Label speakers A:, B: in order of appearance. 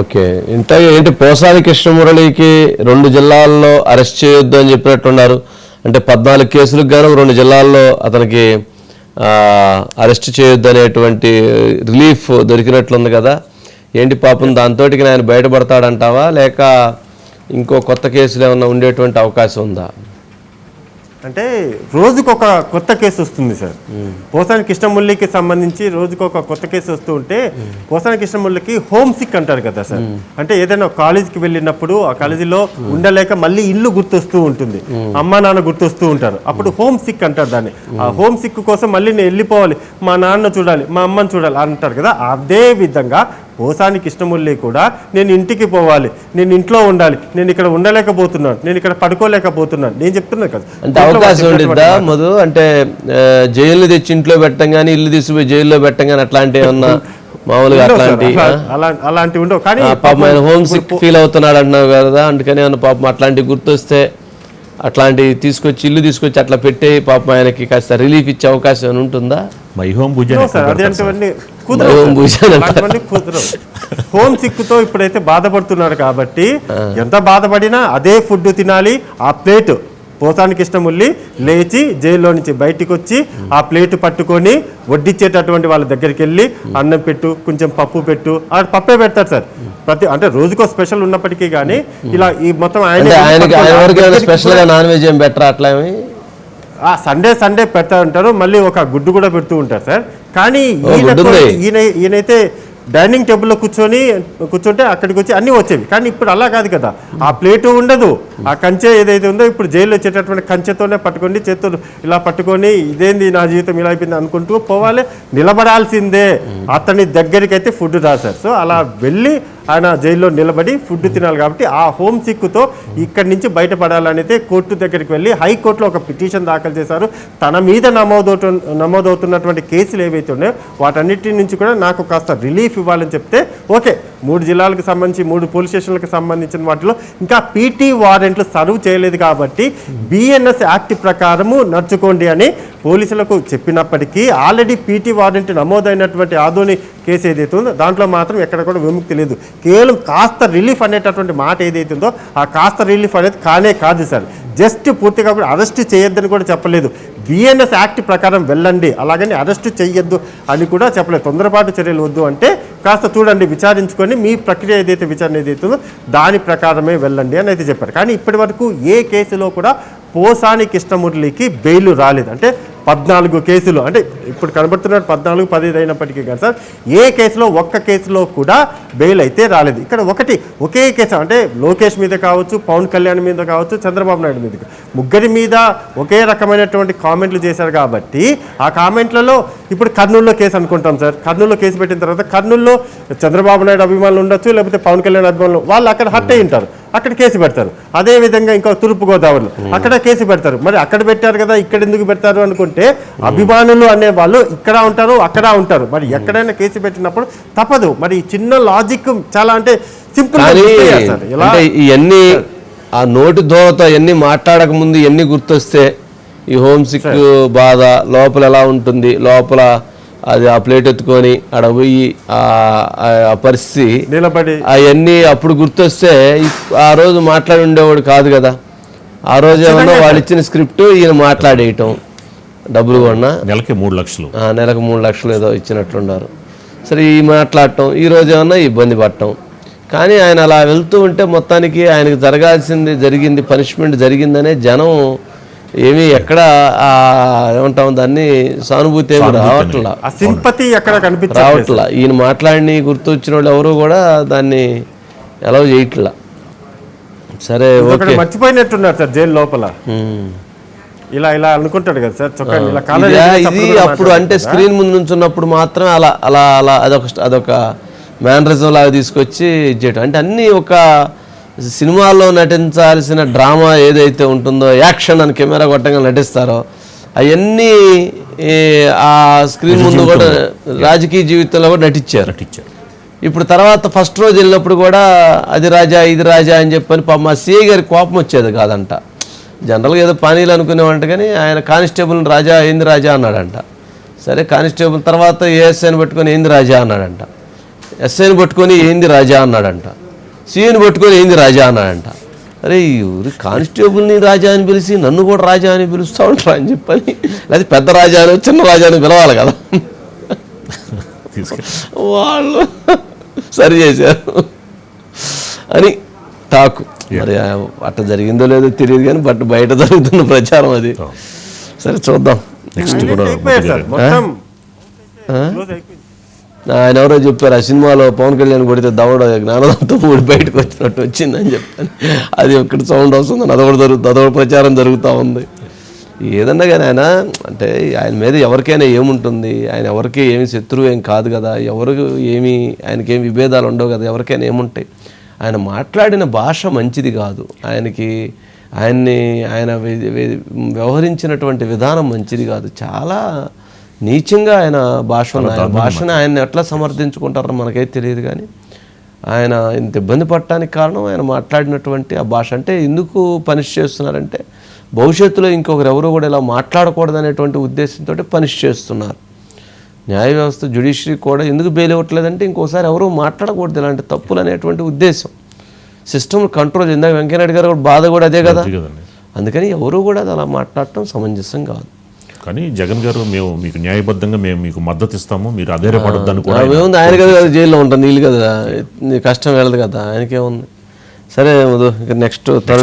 A: Okay. ఇంత ఏంటి పోసాని కృష్ణమురళికి రెండు జిల్లాల్లో అరెస్ట్ చేయొద్దు అని చెప్పినట్టున్నారు. అంటే పద్నాలుగు కేసులకు గాను రెండు జిల్లాల్లో అతనికి అరెస్ట్ చేయొద్దు అనేటువంటి రిలీఫ్ దొరికినట్లుంది కదా. ఏంటి పాపం దాంతో ఆయన బయటపడతాడంటావా? లేక ఇంకో కొత్త కేసులు ఏమైనా ఉండేటువంటి అవకాశం ఉందా?
B: అంటే రోజుకొక కొత్త కేసు వస్తుంది సార్. పోసాని కృష్ణముల్లికి సంబంధించి రోజుకొక కొత్త కేసు వస్తూ ఉంటే పోసాని కృష్ణముల్లికి హోమ్ సిక్ అంటారు కదా సార్. అంటే ఏదైనా కాలేజీకి వెళ్ళినప్పుడు ఆ కాలేజీలో ఉండలేక మళ్ళీ ఇల్లు గుర్తొస్తూ ఉంటుంది. అమ్మ నాన్న గుర్తొస్తూ ఉంటారు. అప్పుడు హోమ్ సిక్ అంటారు దాన్ని. ఆ హోమ్ సిక్ కోసం మళ్ళీ నేను వెళ్ళిపోవాలి. మా నాన్న చూడాలి మా అమ్మని చూడాలి అంటారు కదా. అదే విధంగా పోసాని కృష్ణమురళి కూడా నేను ఇంటికి పోవాలి నేను ఇంట్లో ఉండాలి నేను ఇక్కడ ఉండలేకపోతున్నాను నేను ఇక్కడ పడుకోలేకపోతున్నాను. నేను చెప్తున్నాను కదా.
A: అంటే అవకాశం ఉండిద్దా మధు? అంటే జైలు తెచ్చి ఇంట్లో పెట్టం కానీ ఇల్లు తీసుకుపోయి జైల్లో పెట్టం కానీ అట్లాంటి ఏమన్నా మామూలుగా. అట్లాంటి
B: అలా- అలా- అలాంటివి ఉండవు. కానీ
A: పాపం ఆయన హోమ్ సిక్ ఫీల్ అవుతున్నాడు అంటున్నావు కదా అందుకని పాపం గుర్తొస్తే అట్లాంటివి తీసుకొచ్చి ఇల్లు తీసుకొచ్చి అట్లా పెట్టే పాపం ఆయనకి కాస్త రిలీఫ్ ఇచ్చే అవకాశం ఏమైనా ఉంటుందా?
C: మై హోమ్
B: ఉండవు అలాంటివన్నీ కుదరవు. హోమ్ సిక్తో ఇప్పుడైతే బాధపడుతున్నారు కాబట్టి ఎంత బాధపడినా అదే ఫుడ్ తినాలి ఆ ప్లేట్ పోసానికి ఇష్టముల్లి లేచి జైల్లో నుంచి బయటికి వచ్చి ఆ ప్లేట్ పట్టుకొని వడ్డిచ్చేటటువంటి వాళ్ళ దగ్గరికి వెళ్ళి అన్నం పెట్టు కొంచెం పప్పు పెట్టు ఆ పప్పే పెడతారు సార్. ప్రతి అంటే రోజుకో స్పెషల్ ఉన్నప్పటికీ కానీ ఇలా ఈ మొత్తం
A: ఆయన వరకు ఏమైనా
B: దగ్గరికి
A: స్పెషల్గా నాన్ వెజ్ ఏం బెటర్ అట్లా
B: సండే సండే పెడతా ఉంటారు మళ్ళీ ఒక గుడ్డు కూడా పెడుతూ ఉంటారు సార్. కానీ. ఈయన ఈయనైతే డైనింగ్ టేబుల్లో కూర్చొని కూర్చుంటే అక్కడికి వచ్చి అన్నీ వచ్చేవి. కానీ ఇప్పుడు అలా కాదు కదా. ఆ ప్లేటు ఉండదు. ఆ కంచె ఏదైతే ఉందో ఇప్పుడు జైల్లో వచ్చేటటువంటి కంచెతోనే పట్టుకొని చేతులు ఇలా పట్టుకొని ఇదేంది నా జీవితం ఇలా అయిపోయింది అనుకుంటూ పోవాలి. నిలబడాల్సిందే. అతని దగ్గరికి అయితే ఫుడ్ రాశారు సో అలా వెళ్ళి ఆయన జైల్లో నిలబడి ఫుడ్ తినాలి కాబట్టి ఆ హోమ్ సిక్తో ఇక్కడి నుంచి బయటపడాలనైతే కోర్టు దగ్గరికి వెళ్ళి హైకోర్టులో ఒక పిటిషన్ దాఖలు చేశారు. తన మీద నమోదవుతు నమోదవుతున్నటువంటి కేసులు ఏవైతే ఉన్నాయో వాటన్నిటి నుంచి కూడా నాకు కాస్త రిలీఫ్ ఇవ్వాలని చెప్తే ఓకే. మూడు జిల్లాలకు సంబంధించి మూడు పోలీస్ స్టేషన్లకు సంబంధించిన వాటిలో ఇంకా పీటీ వారెంట్లు సర్వ్ చేయలేదు కాబట్టి బిఎన్ఎస్ యాక్ట్ ప్రకారము నడుచుకోండి అని పోలీసులకు చెప్పినప్పటికీ ఆల్రెడీ పీటీ వారెంట్ నమోదైనటువంటి ఆదోని కేసు ఏదైతే ఉందో దాంట్లో మాత్రం ఎక్కడ కూడా విముక్తి లేదు. కేవలం కాస్త రిలీఫ్ అనేటటువంటి మాట ఏదైతే ఉందో ఆ కాస్త రిలీఫ్ అనేది కానే కాదు సార్. జస్ట్ పూర్తిగా కూడా అరెస్ట్ చేయొద్దని కూడా చెప్పలేదు. బిఎన్ఎస్ యాక్ట్ ప్రకారం వెళ్ళండి అలాగని అరెస్ట్ చేయొద్దు అని కూడా చెప్పలేదు. తొందరపాటు చర్యలు వద్దు అంటే కాస్త చూడండి విచారించుకొని మీ ప్రక్రియ ఏదైతే విచారణ ఏదైతే దాని ప్రకారమే వెళ్ళండి అని అయితే చెప్పారు. కానీ ఇప్పటి వరకు ఏ కేసులో కూడా పోసాని కృష్ణమురళికి బెయిల్ రాలేదు. అంటే పద్నాలుగు కేసులు. అంటే ఇప్పుడు కనబడుతున్న పద్నాలుగు పదిహేను అయినప్పటికీ కానీ సార్ ఏ కేసులో ఒక్క కేసులో కూడా బెయిల్ అయితే రాలేదు. ఇక్కడ ఒకటి ఒకే కేసు అంటే లోకేష్ మీద కావచ్చు పవన్ కళ్యాణ్ మీద కావచ్చు చంద్రబాబు నాయుడు మీద ముగ్గురి మీద ఒకే రకమైనటువంటి కామెంట్లు చేశారు కాబట్టి ఆ కామెంట్లలో ఇప్పుడు కర్నూలులో కేసు అనుకుంటాం సార్. కర్నూలులో కేసు పెట్టిన తర్వాత కర్నూలులో చంద్రబాబు నాయుడు అభిమానులు ఉండొచ్చు లేకపోతే పవన్ కళ్యాణ్ అభిమానులు వాళ్ళు అక్కడ హట్ అయి ఉంటారు. అక్కడ కేసు పెడతారు. అదే విధంగా ఇంకా తూర్పు గోదావరిలో అక్కడ కేసు పెడతారు. మరి అక్కడ పెట్టారు కదా ఇక్కడ ఎందుకు పెడతారు అనుకుంటే అభిమానులు అనే వాళ్ళు ఇక్కడ ఉంటారు అక్కడ ఉంటారు. మరి ఎక్కడైనా కేసు పెట్టినప్పుడు తప్పదు. మరి చిన్న లాజిక్ చాలా అంటే సింపుల్
A: ఇవన్నీ ఆ నోటి దోవతో ఇవన్నీ మాట్లాడక ముందు ఇవన్నీ గుర్తొస్తే ఈ హోమ్ సిక్ బాధ లోపల ఎలా ఉంటుంది? లోపల అది ఆ ప్లేట్ ఎత్తుకొని ఆడ పోయి ఆ- పరిస్థితి
B: నిలబడి.
A: అవన్నీ అప్పుడు గుర్తొస్తే ఆ రోజు మాట్లాడి ఉండేవాడు కాదు కదా. ఆ రోజు ఏమన్నా వాళ్ళు ఇచ్చిన స్క్రిప్ట్ ఈయన మాట్లాడేయటం డబ్బులు కొన్నా.
C: నెలకి మూడు లక్షలు.
A: ఆ, నెలకు మూడు లక్షలు ఏదో ఇచ్చినట్లున్నారు. సరే ఈ మాట్లాడటం ఈ రోజు ఏమన్నా ఇబ్బంది పడటం. కానీ ఆయన అలా వెళ్తూ ఉంటే మొత్తానికి ఆయనకు జరగాల్సింది జరిగింది పనిష్మెంట్ జరిగిందనే జనం ఏమీ ఎక్కడ ఆ, ఏమంటాం దాన్ని సానుభూతి ఏమి రావట్లా.
B: సింపతి ఎక్కడ కనిపించట్లేదు.
A: రావట్లా. ఈయన మాట్లాడిని గుర్తు వచ్చిన వాళ్ళు ఎవరు కూడా దాన్ని ఎలా చేయట్లా. సరే ఓకే.
B: మర్చిపోయినట్టున్నారు సార్ జైలు లోపల. ఇలా ఇలా అనుకుంటాడు కదా సార్ చొక్కా ఇలా కాలర్
A: ఇదా-
B: అప్పుడు
A: అంటే స్క్రీన్ ముందు నుంచున్నప్పుడు మాత్రం అలా అలా అలా అదొక అదొక మేనరిజం లాగా తీసుకొచ్చి చేయటం అంటే అన్నీ ఒక సినిమాలో నటించాల్సిన డ్రామా ఏదైతే ఉంటుందో యాక్షన్ అని కెమెరా కొట్టంగా నటిస్తారో అవన్నీ ఆ స్క్రీన్ ముందు కూడా రాజకీయ జీవితంలో కూడా నటించారు.
C: నటించారు.
A: ఇప్పుడు తర్వాత ఫస్ట్ రోజు వెళ్ళినప్పుడు కూడా అది రాజా ఇది రాజా అని చెప్పని పాప మా సిఐ గారి కోపం వచ్చేది కాదంట. జనరల్గా ఏదో పానీలు అనుకునేవంట కానీ ఆయన కానిస్టేబుల్ రాజా ఏంది రాజా అన్నాడంట. సరే కానిస్టేబుల్ తర్వాత ఏఎస్ఐని పెట్టుకొని ఏంది రాజా అన్నాడంట. ఎస్ఐని పట్టుకొని ఏంది రాజా అన్నాడంట. సీఎని పట్టుకొని ఏంది రాజా అన్నాడంట అరే ఊరి కానిస్టేబుల్ని రాజా అని పిలిచి నన్ను కూడా రాజా అని పిలుస్తూ ఉంటారా అని చెప్పని లేదా పెద్ద రాజా అని చిన్న రాజా అని పిలవాలి కదా. వాళ్ళు సరి చేశారు. అని టాకు. మరి అట్ట జరిగిందో లేదో తెలియదు కానీ బట్ బయట జరుగుతున్న ప్రచారం అది. సరే చూద్దాం.
C: నెక్స్ట్ కూడా
A: ఆయన ఎవరో చెప్పారు ఆ సినిమాలో పవన్ కళ్యాణ్ కొడితే దవడ జ్ఞానదంతో ఊడి బయటకు వచ్చినట్టు వచ్చిందని చెప్పాను అది ఎక్కడ సౌండ్ వస్తుంది అదొకటి జరుగుతుంది అదొకటి ప్రచారం జరుగుతూ ఉంది. ఏదన్నా కానీ ఆయన అంటే ఆయన మీద ఎవరికైనా ఏముంటుంది ఆయన ఎవరికి ఏమి శత్రువు ఏం కాదు కదా ఎవరికి ఏమి ఆయనకి ఏమి విభేదాలు ఉండవు కదా ఎవరికైనా ఏముంటాయి. ఆయన మాట్లాడిన భాష మంచిది కాదు. ఆయనకి ఆయన్ని ఆయన వ్యవహరించినటువంటి విధానం మంచిది కాదు. చాలా నీచంగా ఆయన భాష ఉంది. ఆయన భాషను ఆయన ఎట్లా సమర్థించుకుంటారో మనకైతే తెలియదు కానీ ఆయన ఇంత ఇబ్బంది పడటానికి కారణం ఆయన మాట్లాడినటువంటి ఆ భాష. అంటే ఎందుకు పనిష్ చేస్తున్నారంటే భవిష్యత్తులో ఇంకొకరు ఎవరు కూడా ఇలా మాట్లాడకూడదు అనేటువంటి ఉద్దేశంతో పనిష్ చేస్తున్నారు. న్యాయ వ్యవస్థ జ్యుడిషియరీ కూడా ఎందుకు బెయిల్ ఇవ్వట్లేదంటే ఇంకోసారి ఎవరు మాట్లాడకూడదు ఇలాంటి తప్పులు అనేటువంటి ఉద్దేశం. సిస్టమ్ కంట్రోల్ ఇందాక వెంకయ్యనాయుడు గారు కూడా బాధ కూడా అదే కదా. అందుకని ఎవరు కూడా అది అలా మాట్లాడటం సమంజసం కాదు.
C: కానీ జగన్ గారు మేము మీకు న్యాయబద్ధంగా మేము మీకు మద్దతు ఇస్తాము మీరు అధైర్యపడొద్దని కూడా
A: ఏముంది? ఆయన కదా జైల్లో ఉంటాను నీళ్ళు కదా కష్టం వెళ్ళదు కదా ఆయనకేముంది? సరే మధు ఇక నెక్స్ట్ థర్డ్